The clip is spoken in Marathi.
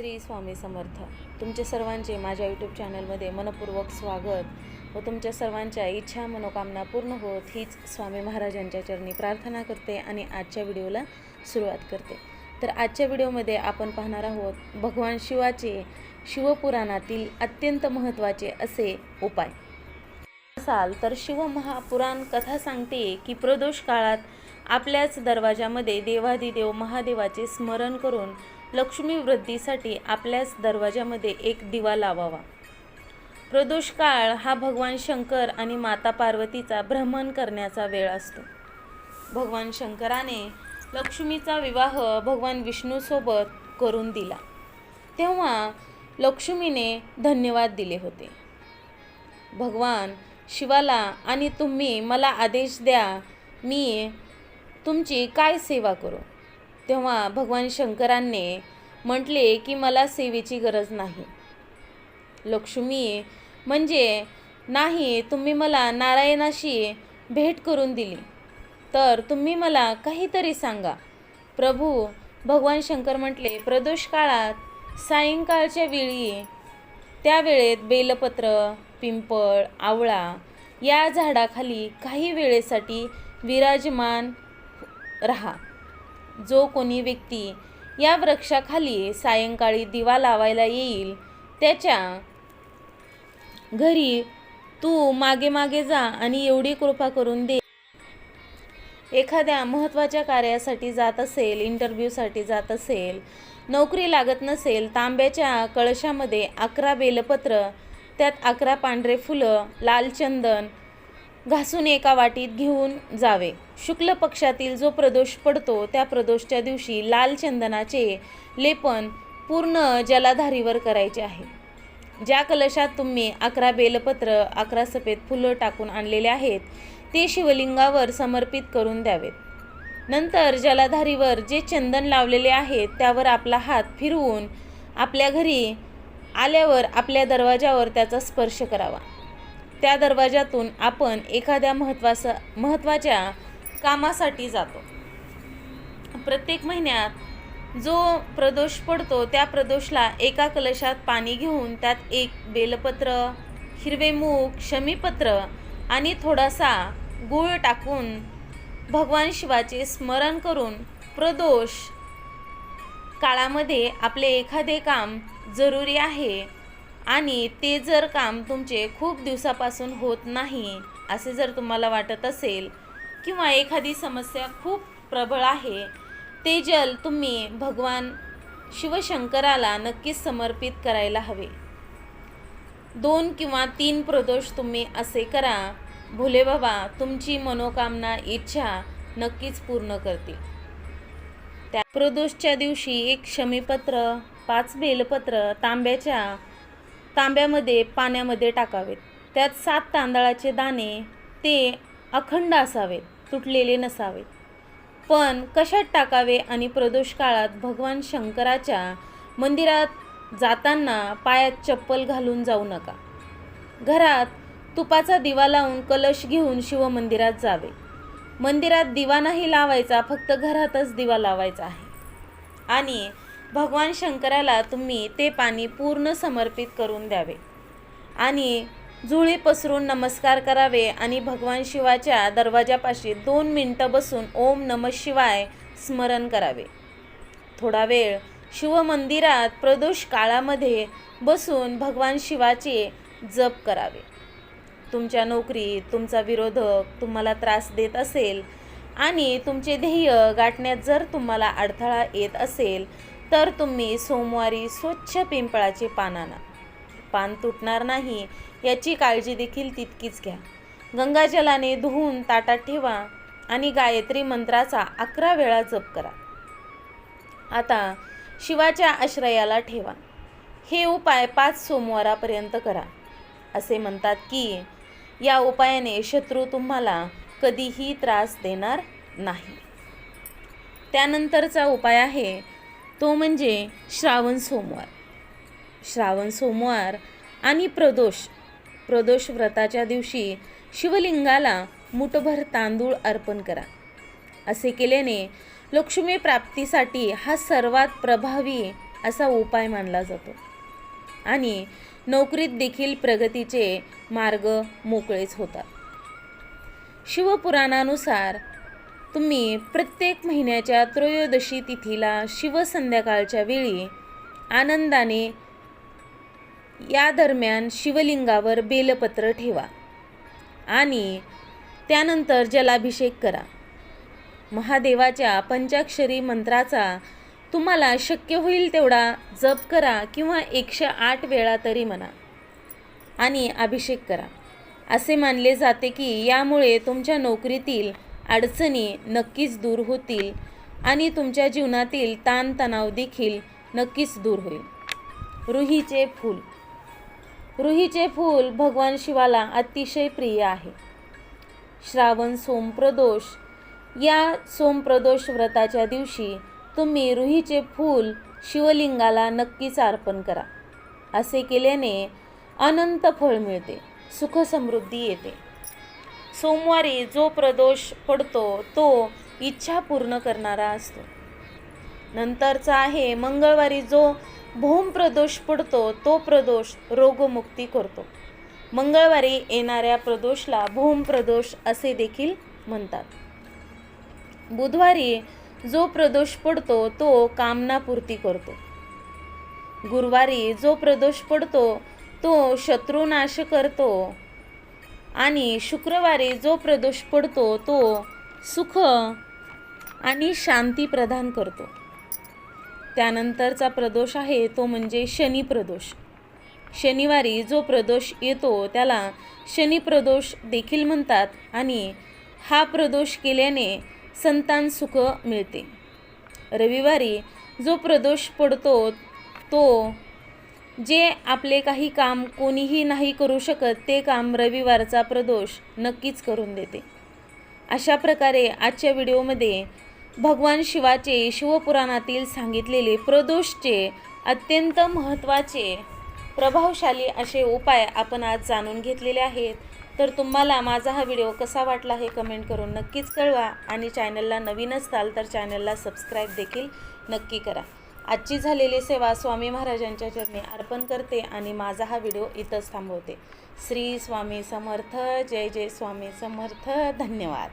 श्री स्वामी समर्थ. तुमचे सर्वांचे माझ्या यूट्यूब चॅनलमध्ये मनपूर्वक स्वागत व तुमच्या सर्वांच्या इच्छा मनोकामना पूर्ण होत हीच स्वामी महाराजांच्या चरणी प्रार्थना करते आणि आजच्या व्हिडिओला सुरुवात करते. तर आजच्या व्हिडिओमध्ये आपण पाहणार आहोत भगवान शिवाचे शिवपुराणातील अत्यंत महत्त्वाचे असे उपाय. असाल तर शिवमहापुराण कथा सांगते की प्रदोष काळात आपल्याच दरवाजामध्ये देवादिदेव महादेवाचे स्मरण करून लक्ष्मी वृद्धीसाठी आपल्याच दरवाजामध्ये एक दिवा लावावा. प्रदोष काळ हा भगवान शंकर आणि माता पार्वतीचा भ्रमण करण्याचा वेळ असतो. भगवान शंकराने लक्ष्मीचा विवाह भगवान विष्णूसोबत करून दिला. तेव्हा लक्ष्मीने धन्यवाद दिले होते. भगवान शिवाला आणि तुम्ही मला आदेश द्या मी तुमची काय सेवा करू? तेव्हा भगवान शंकरांनी म्हटले की मला सेवेची गरज नाही. लक्ष्मी म्हणजे नाही तुम्ही मला नारायणाशी भेट करून दिली. तर तुम्ही मला काहीतरी सांगा. प्रभू भगवान शंकर म्हटले प्रदोष काळात सायंकाळच्या वेळी त्या वेळेत बेलपत्र पिंपळ आवळा या झाडाखाली काही वेळेसाठी विराजमान राहा. जो कोणी व्यक्ती या वृक्षाखाली सायंकाळी दिवा लावायला येईल त्याच्या घरी तू मागे मागे जा आणि एवढी कृपा करून दे. एखाद्या महत्त्वाच्या कार्यासाठी जात असेल इंटरव्ह्यूसाठी जात असेल नोकरी लागत नसेल तांब्याच्या कळशामध्ये अकरा बेलपत्र त्यात अकरा पांढरे फुलं लाल चंदन घासून एका वाटीत घेऊन जावे. शुक्ल पक्षातील जो प्रदोष पडतो त्या प्रदोषच्या दिवशी लाल चंदनाचे लेपन पूर्ण जलाधारीवर करायचे आहे. ज्या कलशात तुम्ही अकरा बेलपत्र अकरा सफेद फुलं टाकून आणलेले आहेत ते शिवलिंगावर समर्पित करून द्यावेत. नंतर जलाधारीवर जे चंदन लावलेले आहेत त्यावर आपला हात फिरवून आपल्या घरी आल्यावर आपल्या दरवाजावर त्याचा स्पर्श करावा. त्या दरवाजातून आपण एखाद्या महत्त्वाचा महत्त्वाच्या कामासाठी जातो. प्रत्येक महिन्यात जो प्रदोष पडतो त्या प्रदोषला एका कलशात पाणी घेऊन त्यात एक बेलपत्र हिरवे मूग शमीपत्र आणि थोडासा गूळ टाकून भगवान शिवाचे स्मरण करून प्रदोष काळामध्ये आपले एखादे काम जरुरी आहे आणि ते जर काम तुमचे खूप दिवसापासून होत नाही असे जर तुम्हाला वाटत असेल किंवा एखादी समस्या खूप प्रबळ आहे ते जल तुम्ही भगवान शिवशंकराला नक्कीच समर्पित करायला हवे. दोन किंवा तीन प्रदोष तुम्ही असे करा भोले बाबा तुमची मनोकामना इच्छा नक्कीच पूर्ण करतील. त्या प्रदोषच्या दिवशी एक शमीपत्र पाच बेलपत्र तांब्याच्या तांब्यामध्ये पाण्यामध्ये टाकावेत. त्यात सात तांदळाचे दाणे ते अखंड असावेत तुटलेले नसावेत पण कशात टाकावे आणि प्रदोष काळात भगवान शंकराच्या मंदिरात जाताना पायात चप्पल घालून जाऊ नका. घरात तुपाचा दिवा लावून कलश घेऊन शिवमंदिरात जावे. मंदिरात दिवा नाही लावायचा फक्त घरातच दिवा लावायचा आहे. आणि भगवान शंकराला तुम्ही ते पाणी पूर्ण समर्पित करून द्यावे. आणि जुळी पसरून नमस्कार करावे आणि भगवान शिवाच्या दरवाजापाशी दोन मिनटं बसून ओम नम शिवाय स्मरण करावे. थोडा वेळ शिवमंदिरात प्रदोष काळामध्ये बसून भगवान शिवाचे जप करावे. तुमच्या नोकरीत तुमचा विरोधक तुम्हाला त्रास देत असेल आणि तुमचे ध्येय गाठण्यात जर तुम्हाला अडथळा येत असेल तर तुम्ही सोमवारी स्वच्छ पिंपळाचे पान आणा पान तुटणार नाही याची काळजी देखील तितकीच घ्या. गंगाजलाने धुवून ताटात ठेवा आणि गायत्री मंत्राचा अकरा वेळा जप करा. आता शिवाच्या आश्रयाला ठेवा. हे उपाय पाच सोमवारापर्यंत करा. असे म्हणतात की या उपायाने शत्रू तुम्हाला कधीही त्रास देणार नाही. त्यानंतरचा उपाय आहे तो म्हणजे श्रावण सोमवार. श्रावण सोमवार आणि प्रदोष. प्रदोष व्रताच्या दिवशी शिवलिंगाला मुठभर तांदूळ अर्पण करा. असे केल्याने लक्ष्मी प्राप्तीसाठी हा सर्वात प्रभावी असा उपाय मानला जातो. आणि नोकरीत देखील प्रगतीचे मार्ग मोकळेच होतात. शिवपुराणानुसार तुम्ही प्रत्येक महिन्याच्या त्रयोदशी तिथीला शिवसंध्याकाळच्या वेळी आनंदाने या दरम्यान शिवलिंगावर बेलपत्र ठेवा आणि त्यानंतर जलाभिषेक करा. महादेवाच्या पंचाक्षरी मंत्राचा तुम्हाला शक्य होईल तेवढा जप करा किंवा एकशे आठ वेळा तरी म्हणा आणि अभिषेक करा. असे मानले जाते की यामुळे तुमच्या नोकरीतील अडचणी नक्कीच दूर होतील आणि तुमच्या जीवनातील ताणतणाव देखील नक्कीच दूर होईल. रुहीचे फूल रुहीचे फूल भगवान शिवाला अतिशय प्रिय आहे. श्रावण सोमप्रदोष. या सोमप्रदोष व्रताच्या दिवशी तुम्ही रुहीचे फूल शिवलिंगाला नक्कीच अर्पण करा. असे केल्याने अनंत फळ मिळते सुखसमृद्धी येते. सोमवारी जो प्रदोष पडतो तो इच्छा पूर्ण करणारा असतो. नंतरचा आहे. मंगळवारी जो भौम प्रदोष पडतो तो प्रदोष रोगमुक्ती करतो. मंगळवारी येणाऱ्या प्रदोषला भौम प्रदोष असे देखील म्हणतात. बुधवारी जो प्रदोष पडतो तो कामनापूर्ती करतो. गुरुवारी जो प्रदोष पडतो तो शत्रुनाश करतो. आणि शुक्रवारी जो प्रदोष पडतो तो सुख आणि शांती प्रदान करतो. त्यानंतरचा प्रदोष आहे तो म्हणजे शनी प्रदोष. शनिवारी जो प्रदोष येतो त्याला शनी प्रदोष देखील म्हणतात आणि हा प्रदोष केल्याने संतान सुख मिळते. रविवारी जो प्रदोष पडतो तो जे आपले काही काम कोणीही नाही करू शकत ते काम रविवारचा प्रदोष नक्कीच करून देते. अशा प्रकारे आजच्या व्हिडिओमध्ये भगवान शिवाचे शिवपुराणातील सांगितलेले प्रदोषचे अत्यंत महत्त्वाचे प्रभावशाली असे उपाय आपण आज जाणून घेतलेले आहेत. तर तुम्हाला माझा हा व्हिडिओ कसा वाटला हे कमेंट करून नक्कीच कळवा आणि चॅनलला नवीन असाल तर चॅनलला सबस्क्राईब देखील नक्की करा. आजची झालेली सेवा स्वामी महाराजांच्या चरणी अर्पण करते आणि माझा हा व्हिडिओ इथंच थांबवते. श्री स्वामी समर्थ जय जय स्वामी समर्थ धन्यवाद.